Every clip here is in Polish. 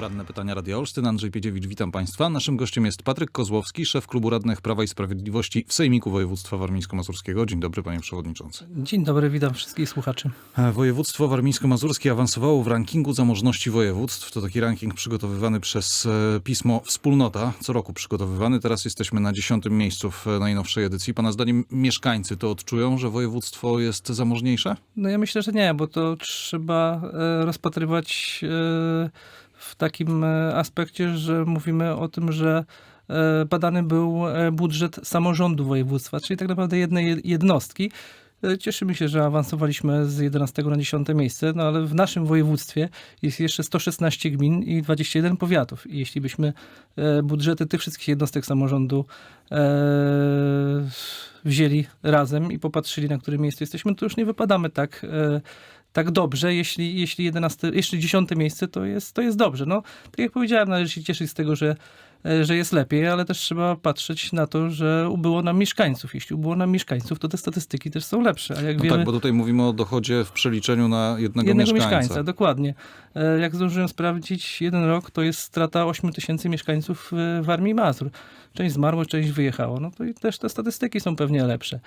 Poradne pytania Radia Olsztyn. Andrzej Piedziewicz, witam Państwa. Naszym gościem jest Patryk Kozłowski, szef Klubu Radnych Prawa i Sprawiedliwości w Sejmiku Województwa Warmińsko-Mazurskiego. Dzień dobry, panie przewodniczący. Dzień dobry, witam wszystkich słuchaczy. E, Województwo warmińsko-mazurskie awansowało w rankingu zamożności województw. To taki ranking przygotowywany przez e, pismo Wspólnota, co roku przygotowywany. Teraz jesteśmy na dziesiątym miejscu w e, najnowszej edycji. Pana zdaniem mieszkańcy to odczują, że województwo jest zamożniejsze? No ja myślę, że nie, bo to trzeba rozpatrywać w takim e, aspekcie, że mówimy o tym, że e, badany był e, budżet samorządu województwa, czyli tak naprawdę jednej jed- jednostki. Cieszymy się, że awansowaliśmy z 11 na 10 miejsce, no ale w naszym województwie jest jeszcze 116 gmin i 21 powiatów. I jeśli byśmy budżety tych wszystkich jednostek samorządu wzięli razem i popatrzyli, na którym miejscu jesteśmy, to już nie wypadamy tak, tak dobrze, jeśli, jeśli, 11, jeśli 10 miejsce to jest, to jest dobrze. No, tak jak powiedziałem, należy się cieszyć z tego, że, e, że jest lepiej, ale też trzeba patrzeć na to, że ubyło nam mieszkańców. Jeśli ubyło nam mieszkańców, to te statystyki też są lepsze. A jak No wiemy, tak, bo tutaj mówimy o dochodzie w przeliczeniu na jednego, jednego mieszkańca. mieszkańca. dokładnie. E, Jak zdążyłem sprawdzić, jeden rok to jest strata 8 tysięcy mieszkańców e, w Armii Mazur. Część zmarło, część wyjechało. No to i też te statystyki są pewnie lepsze.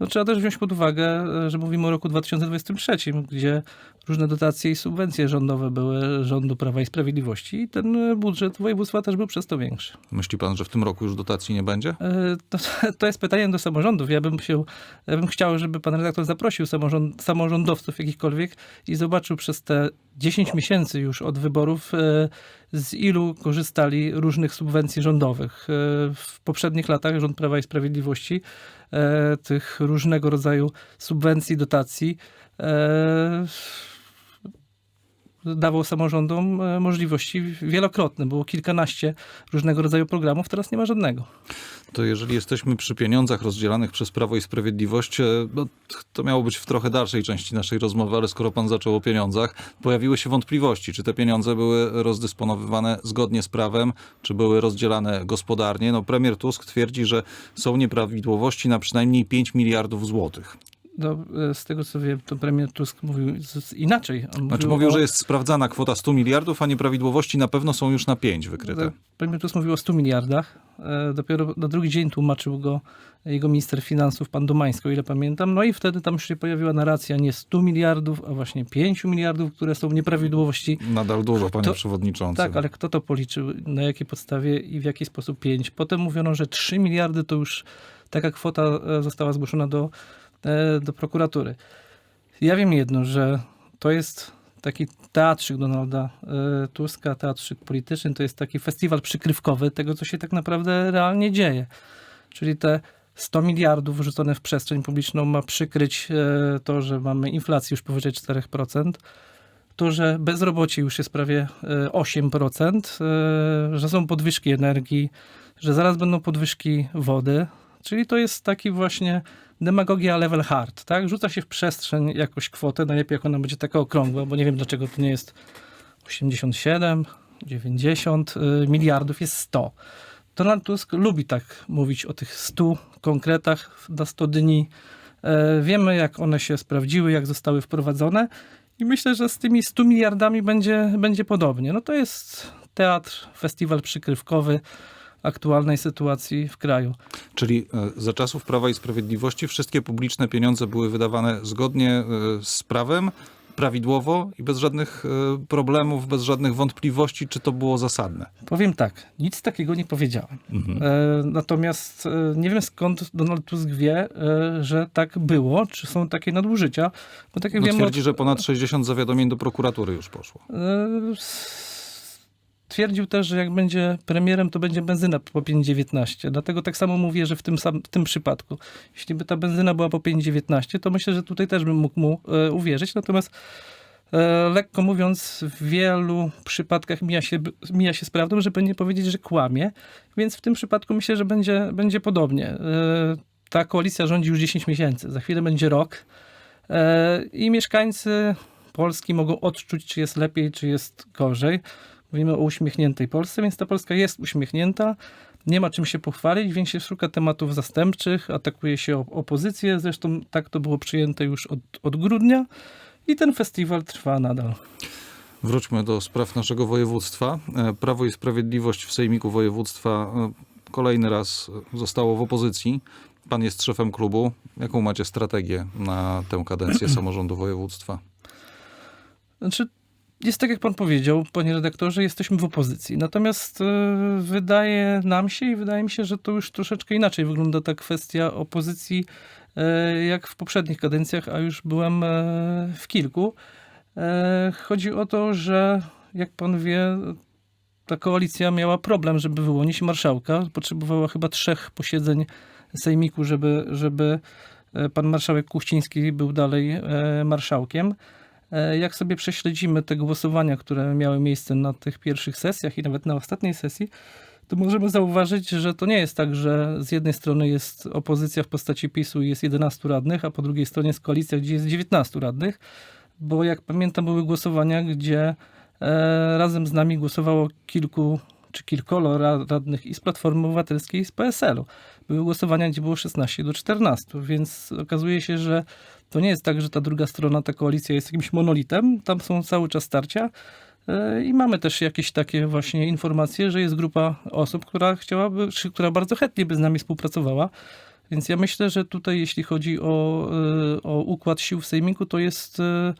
No, trzeba też wziąć pod uwagę, e, że mówimy o roku 2023, gdzie różne dotacje i subwencje rządowe były rządu Prawa i Sprawiedliwości i ten e, budżet województwa też był przez to większy. Myśli pan, że w tym roku już dotacji nie będzie? E, To, to jest pytanie do samorządów. Ja bym, się, ja bym chciał, żeby pan redaktor zaprosił samorząd, samorządowców jakichkolwiek i zobaczył przez te 10 miesięcy już od wyborów, z ilu korzystali różnych subwencji rządowych. E, W poprzednich latach rząd Prawa i Sprawiedliwości e, tych różnego rodzaju subwencji, dotacji e, dawał samorządom e, możliwości wielokrotne. Było kilkanaście różnego rodzaju programów, teraz nie ma żadnego. To jeżeli jesteśmy przy pieniądzach rozdzielanych przez Prawo i Sprawiedliwość, e, no, to miało być w trochę dalszej części naszej rozmowy, ale skoro pan zaczął o pieniądzach, pojawiły się wątpliwości, czy te pieniądze były rozdysponowywane zgodnie z prawem, czy były rozdzielane gospodarnie. No, premier Tusk twierdzi, że są nieprawidłowości na przynajmniej 5 miliardów złotych. No, e, z tego co wiem, to premier Tusk mówił inaczej. On Znaczy mówił o- że jest sprawdzana kwota 100 miliardów, a nieprawidłowości na pewno są już na 5 wykryte. Premier Tusk mówił o 100 miliardach. E, Dopiero na drugi dzień tłumaczył go jego minister finansów, pan Domański, o ile pamiętam. No i wtedy tam się pojawiła narracja nie 100 miliardów, a właśnie 5 miliardów, które są nieprawidłowości. Nadal dużo, panie To- przewodniczący. Tak, ale kto to policzył, na jakiej podstawie i w jaki sposób 5? Potem mówiono, że 3 miliardy to już taka kwota e, została zgłoszona do, do prokuratury. Ja wiem jedno, że to jest taki teatrzyk Donalda e, Tuska, teatrzyk polityczny, to jest taki festiwal przykrywkowy tego, co się tak naprawdę realnie dzieje. Czyli te 100 miliardów wrzucone w przestrzeń publiczną ma przykryć e, to, że mamy inflację już powyżej 4%, to, że bezrobocie już jest prawie e, 8%, e, że są podwyżki energii, że zaraz będą podwyżki wody. Czyli to jest taki właśnie demagogia level hard, tak? Rzuca się w przestrzeń jakąś kwotę, najlepiej jak ona będzie taka okrągła, bo nie wiem dlaczego to nie jest 87, 90 y, miliardów, jest 100. Donald Tusk lubi tak mówić o tych 100 konkretach na 100 dni. E, Wiemy, jak one się sprawdziły, jak zostały wprowadzone i myślę, że z tymi 100 miliardami będzie, będzie podobnie. No to jest teatr, festiwal przykrywkowy aktualnej sytuacji w kraju. Czyli e, za czasów Prawa i Sprawiedliwości wszystkie publiczne pieniądze były wydawane zgodnie e, z prawem, prawidłowo i bez żadnych e, problemów, bez żadnych wątpliwości, czy to było zasadne. Powiem tak, nic takiego nie powiedziałem. Mhm. Natomiast nie wiem skąd Donald Tusk wie, że tak było, czy są takie nadużycia. Bo tak jak No wiemy, twierdzi, że ponad 60 zawiadomień do prokuratury już poszło. Twierdził też, że jak będzie premierem, to będzie benzyna po 5,19. Dlatego tak samo mówię, że w tym, sam, w tym przypadku, jeśli by ta benzyna była po 5,19, to myślę, że tutaj też bym mógł mu e, uwierzyć. Natomiast e, lekko mówiąc, w wielu przypadkach mija się, mija się z prawdą, żeby nie powiedzieć, że kłamie. Więc w tym przypadku myślę, że będzie, będzie podobnie. E, ta koalicja rządzi już 10 miesięcy. Za chwilę będzie rok. E, I mieszkańcy Polski mogą odczuć, czy jest lepiej, czy jest gorzej. Mówimy o uśmiechniętej Polsce, więc ta Polska jest uśmiechnięta. Nie ma czym się pochwalić, więc się szuka tematów zastępczych, atakuje się op- opozycję. Zresztą tak to było przyjęte już od, od grudnia i ten festiwal trwa nadal. Wróćmy do spraw naszego województwa. E, Prawo i Sprawiedliwość w Sejmiku Województwa e, kolejny raz zostało w opozycji. Pan jest szefem klubu. Jaką macie strategię na tę kadencję samorządu województwa? Znaczy, jest tak jak pan powiedział, panie redaktorze, jesteśmy w opozycji. Natomiast e, wydaje nam się i wydaje mi się, że to już troszeczkę inaczej wygląda ta kwestia opozycji, e, jak w poprzednich kadencjach, a już byłem e, w kilku. Chodzi o to, że jak pan wie, ta koalicja miała problem, żeby wyłonić marszałka. Potrzebowała chyba trzech posiedzeń sejmiku, żeby, żeby pan marszałek Kuchciński był dalej marszałkiem. E, Jak sobie prześledzimy te głosowania, które miały miejsce na tych pierwszych sesjach i nawet na ostatniej sesji, to możemy zauważyć, że to nie jest tak, że z jednej strony jest opozycja w postaci PiSu i jest 11 radnych, a po drugiej stronie jest koalicja, gdzie jest 19 radnych, bo jak pamiętam były głosowania, gdzie e, razem z nami głosowało kilku czy kilkoro ra- radnych i z Platformy Obywatelskiej i z PSL-u. Były głosowania, gdzie było 16 do 14, więc okazuje się, że to nie jest tak, że ta druga strona, ta koalicja jest jakimś monolitem. Tam są cały czas starcia. E, I mamy też jakieś takie właśnie informacje, że jest grupa osób, która chciałaby, która bardzo chętnie by z nami współpracowała. Więc ja myślę, że tutaj, jeśli chodzi o, e, o układ sił w Sejmiku, to jest e,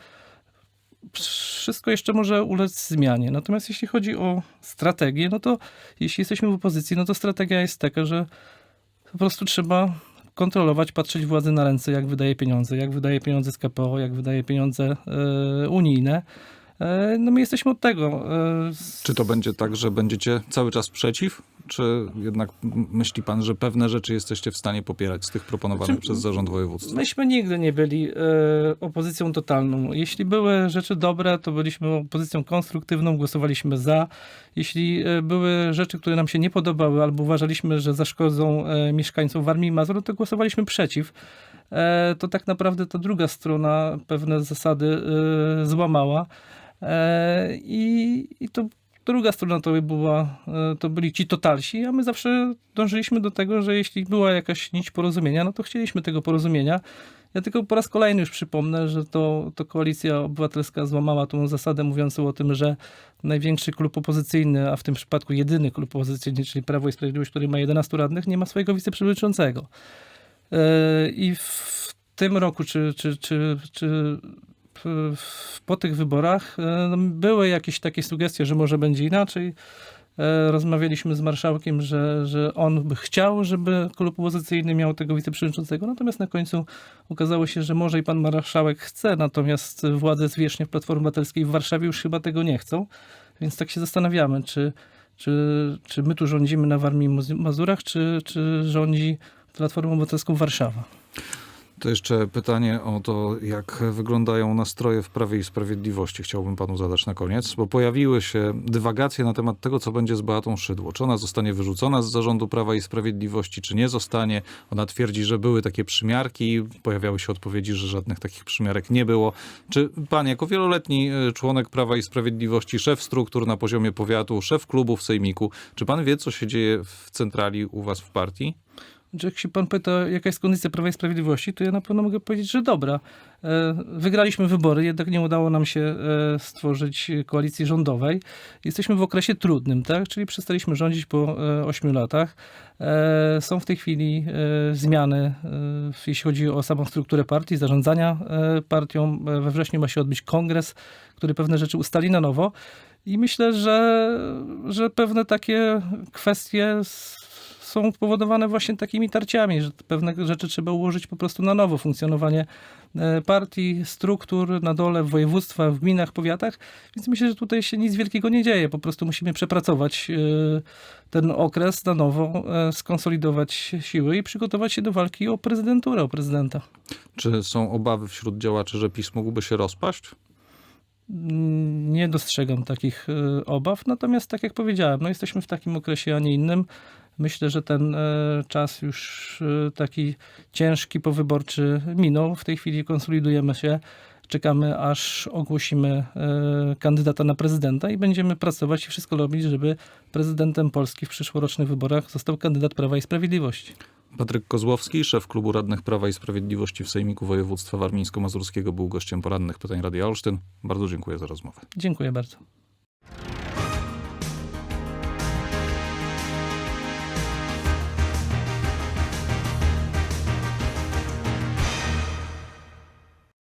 wszystko jeszcze może ulec zmianie. Natomiast jeśli chodzi o strategię, no to jeśli jesteśmy w opozycji, no to strategia jest taka, że po prostu trzeba kontrolować, patrzeć władzy na ręce, jak wydaje pieniądze, jak wydaje pieniądze z KPO, jak wydaje pieniądze e, unijne. E, no my jesteśmy od tego. E, Czy to będzie tak, że będziecie cały czas przeciw? Czy jednak myśli pan, że pewne rzeczy jesteście w stanie popierać z tych proponowanych Znaczy, przez zarząd województwa? Myśmy nigdy nie byli e, opozycją totalną. Jeśli były rzeczy dobre, to byliśmy opozycją konstruktywną, głosowaliśmy za. Jeśli były rzeczy, które nam się nie podobały albo uważaliśmy, że zaszkodzą mieszkańcom Warmii i Mazur, to głosowaliśmy przeciw. To tak naprawdę ta druga strona pewne zasady złamała. E, i, I to druga strona to była, e, to byli ci totalsi, a my zawsze dążyliśmy do tego, że jeśli była jakaś nić porozumienia, no to chcieliśmy tego porozumienia. Ja tylko po raz kolejny już przypomnę, że to, to koalicja obywatelska złamała tą zasadę mówiącą o tym, że największy klub opozycyjny, a w tym przypadku jedyny klub opozycyjny, czyli Prawo i Sprawiedliwość, który ma 11 radnych, nie ma swojego wiceprzewodniczącego. E, I w tym roku, czy, czy, czy, czy po tych wyborach e, no, były jakieś takie sugestie, że może będzie inaczej. E, Rozmawialiśmy z marszałkiem, że, że on by chciał, żeby klub opozycyjny miał tego wiceprzewodniczącego, natomiast na końcu okazało się, że może i pan marszałek chce, natomiast władze zwierzchnie w Platformie Obywatelskiej w Warszawie już chyba tego nie chcą, więc tak się zastanawiamy, czy, czy, czy my tu rządzimy na Warmii i Maz- Mazurach, czy, czy rządzi Platformą Obywatelską Warszawa. To jeszcze pytanie o to, jak wyglądają nastroje w Prawie i Sprawiedliwości. Chciałbym panu zadać na koniec, bo pojawiły się dywagacje na temat tego, co będzie z Beatą Szydło. Czy ona zostanie wyrzucona z zarządu Prawa i Sprawiedliwości, czy nie zostanie. Ona twierdzi, że były takie przymiarki. Pojawiały się odpowiedzi, że żadnych takich przymiarek nie było. Czy pan, jako wieloletni e, członek Prawa i Sprawiedliwości, szef struktur na poziomie powiatu, szef klubu w Sejmiku, czy pan wie, co się dzieje w centrali u was w partii? Że jak się pan pyta, jaka jest kondycja Prawa i Sprawiedliwości, to ja na pewno mogę powiedzieć, że dobra. E, Wygraliśmy wybory, jednak nie udało nam się e, stworzyć koalicji rządowej. Jesteśmy w okresie trudnym, tak? Czyli przestaliśmy rządzić po e, ośmiu latach. E, Są w tej chwili e, zmiany, e, jeśli chodzi o samą strukturę partii, zarządzania e, partią. E, We wrześniu ma się odbyć kongres, który pewne rzeczy ustali na nowo. I myślę, że, że pewne takie kwestie są spowodowane właśnie takimi tarciami, że pewne rzeczy trzeba ułożyć po prostu na nowo. Funkcjonowanie e, partii, struktur na dole, w województwach, w gminach, powiatach. Więc myślę, że tutaj się nic wielkiego nie dzieje. Po prostu musimy przepracować e, ten okres na nowo, e, skonsolidować siły i przygotować się do walki o prezydenturę, o prezydenta. Czy są obawy wśród działaczy, że PiS mógłby się rozpaść? Nie dostrzegam takich e, obaw, natomiast tak jak powiedziałem, no jesteśmy w takim okresie, a nie innym. Myślę, że ten e, czas już e, taki ciężki, powyborczy minął. W tej chwili konsolidujemy się, czekamy aż ogłosimy e, kandydata na prezydenta i będziemy pracować i wszystko robić, żeby prezydentem Polski w przyszłorocznych wyborach został kandydat Prawa i Sprawiedliwości. Patryk Kozłowski, szef Klubu Radnych Prawa i Sprawiedliwości w Sejmiku Województwa Warmińsko-Mazurskiego, był gościem porannych pytań Radia Olsztyn. Bardzo dziękuję za rozmowę. Dziękuję bardzo.